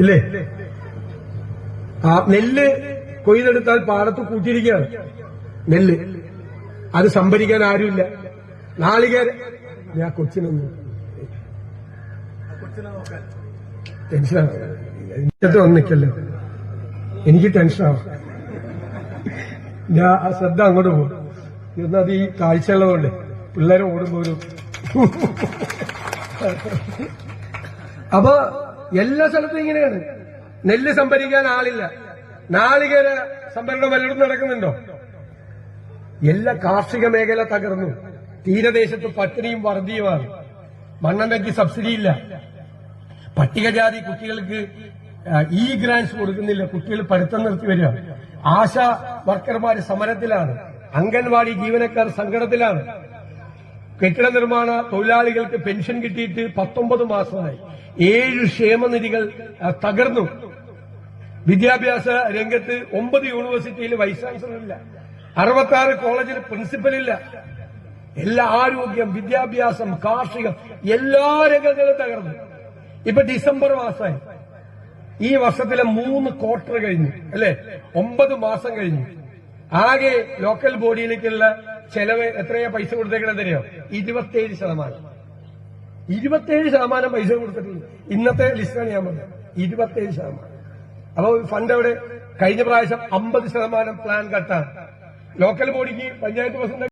ഇല്ലേ? ആ നെല്ല് കൊയ്തെടുത്താൽ പാടത്ത് കൂട്ടിയിരിക്കുകയാണ്. നെല്ല്. അത് സംഭരിക്കാൻ ആരുമില്ല. നാളികേര ഞാൻ കൊച്ചിനൊന്നും ടെൻഷനാണ് വന്ന് വന്നിക്കല്ലോ എനിക്ക് ടെൻഷനാവും ഞാൻ ആ ശ്രദ്ധ അങ്ങോട്ട് പോകും. എന്നത് ഈ കാഴ്ചയുള്ളതുകൊണ്ട് പിള്ളേരെ ഓടുമ്പോ ഒരു അപ്പൊ എല്ലാ സ്ഥലത്തും ഇങ്ങനെയാണ്. നെല്ല് സംഭരിക്കാൻ ആളില്ല. നാളികേര സംഭരണം വല്ലതും നടക്കുന്നുണ്ടോ? എല്ലാ കാർഷിക മേഖല തകർന്നു. തീരദേശത്ത് പട്ടിണിയും വർദ്ധിയുമാണ്. മണ്ണെണ്ണയ്ക്ക് സബ്സിഡി ഇല്ല. പട്ടികജാതി കുട്ടികൾക്ക് ഇ ഗ്രാൻസ് കൊടുക്കുന്നില്ല. കുട്ടികൾ പഠിത്തം നിർത്തി വരിക. ആശാ വർക്കർമാർ സമരത്തിലാണ്. അംഗൻവാടി ജീവനക്കാർ സങ്കടത്തിലാണ് കെട്ടിട നിർമ്മാണ തൊഴിലാളികൾക്ക് പെൻഷൻ കിട്ടിയിട്ട് പത്തൊമ്പത് മാസമായി. ഏഴ് ക്ഷേമനിധികൾ തകർന്നു. വിദ്യാഭ്യാസ രംഗത്ത് ഒമ്പത് യൂണിവേഴ്സിറ്റിയിൽ വൈസ് ചാൻസലർ ഇല്ല അറുപത്തി ആറ് കോളേജിൽ പ്രിൻസിപ്പൽ ഇല്ല എല്ലാ ആരോഗ്യം വിദ്യാഭ്യാസം കാർഷികം എല്ലാ രംഗങ്ങളും തകർന്നു. ഇപ്പൊ ഡിസംബർ മാസമായി. ഈ വർഷത്തിലെ മൂന്ന് ക്വാർട്ടർ കഴിഞ്ഞു അല്ലെ? ഒമ്പത് മാസം കഴിഞ്ഞു. ആകെ ലോക്കൽ ബോഡിയിലേക്കുള്ള ചെലവ് എത്രയാ പൈസ കൊടുത്തേക്കണെന്ന് അറിയോ? ഇരുപത്തിയേഴ് ശതമാനം. ഇരുപത്തിയേഴ് ശതമാനം പൈസ കൊടുത്തിട്ടുണ്ട്. ഇന്നത്തെ ലിസ്റ്റാണ് ഞാൻ പറഞ്ഞത്. ഇരുപത്തിയേഴ് ശതമാനം. അപ്പൊ ഫണ്ട് അവിടെ കഴിഞ്ഞ പ്രാവശ്യം അമ്പത് ശതമാനം പ്ലാൻ കട്ടാണ് ലോക്കൽ ബോഡിക്ക് പഞ്ചായത്ത് പ്രസിഡന്റ്